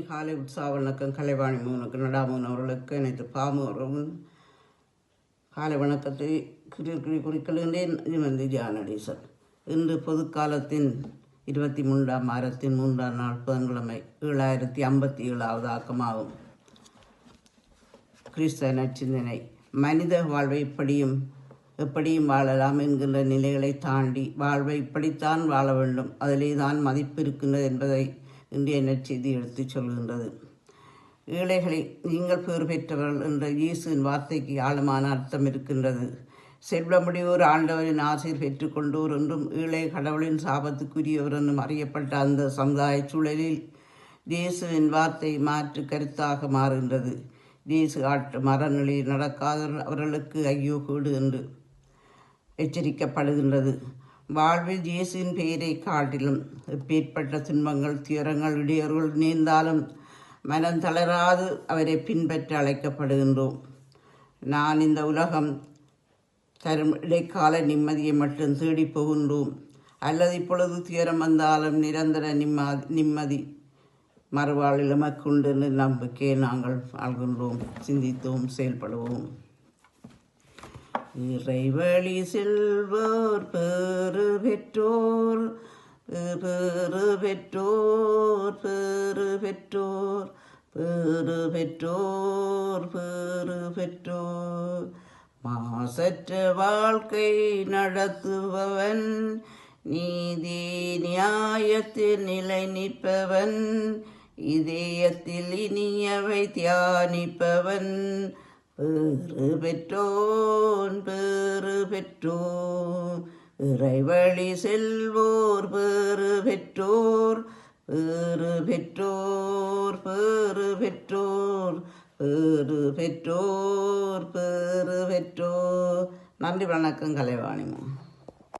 காலை உற்சாக கலைவாணி மூனுக்கு நடாமூன் அவர்களுக்கு அனைத்து பாமு அவர்களும் காலை வணக்கத்தை குறி குறி குறிக்கின்றேன் இது வந்து ஜானடீசன் இன்று பொதுக்காலத்தின் இருபத்தி மூன்றாம் வாரத்தின் மூன்றாம் நாள் புதன்கிழமை ஏழாயிரத்தி ஐம்பத்தி ஏழாவது ஆக்கமாகும். கிறிஸ்தவ நச்சிந்தனை மனித வாழ்வை இப்படியும் எப்படியும் வாழலாம் என்கின்ற நிலைகளை தாண்டி வாழ்வை இப்படித்தான் வாழ வேண்டும். அதிலே தான் மதிப்பு இருக்கின்றது என்பதை இன்றைய நற்செய்தி எடுத்துச் சொல்கின்றது. ஏழைகளை நீங்கள் பேர் பெற்றவர்கள் என்ற இயேசுவின் வார்த்தைக்கு ஆழமான அர்த்தம் இருக்கின்றது. செல்வமுடையோர் ஆண்டவரின் ஆசிர் பெற்றுக்கொண்டோர் என்றும் ஏழை கடவுளின் சாபத்துக்குரியவர் என்றும் அறியப்பட்ட அந்த சமுதாய சூழலில் இயேசுவின் வார்த்தை மாற்று கருத்தாக மாறுகின்றது. இயேசு ஆட்டு மரநிலையில் நடக்காதவர்கள் அவர்களுக்கு ஐயோ கூடு என்று எச்சரிக்கப்படுகின்றது. வாழ்வில் இயேசுவின் பெயரை காட்டிலும் எப்பேற்பட்ட துன்பங்கள் துயரங்கள் இடையூறுகள் நேர்ந்தாலும் மனம் தளராது அவரை பின்பற்ற அழைக்கப்படுகின்றோம். நான் இந்த உலகம் தரும் இடைக்கால நிம்மதியை மட்டும் தேடி போகின்றோம். அல்லது இப்பொழுது துயரம் வந்தாலும் நிரந்தர நிம்மா நிம்மதி மறுவாழ் எமக்குண்டு நம்பிக்கையை நாங்கள் வாழ்கின்றோம். சிந்தித்தோம் செயல்படுவோம். இறைவழி செல்வோர் பேறு பெற்றோர் பேறு பெற்றோர் பேறு பெற்றோர் பேறு பெற்றோர் பேறு பெற்றோர். மாசற்ற வாழ்க்கை நடத்துபவன் நீதி நியாயத்தில் நிலை நிற்பவன் இதயத்தில் இனியவை தியானிப்பவன் பேறு பெற்றோன் பேறு பெற்றோர் இறைவழி செல்வோர் பேறு பெற்றோர் பேறு பெற்றோர் பேறு பெற்றோர் பேறு பெற்றோர் பேறு பெற்றோர் நன்றி வணக்கம் கலைவாணிமா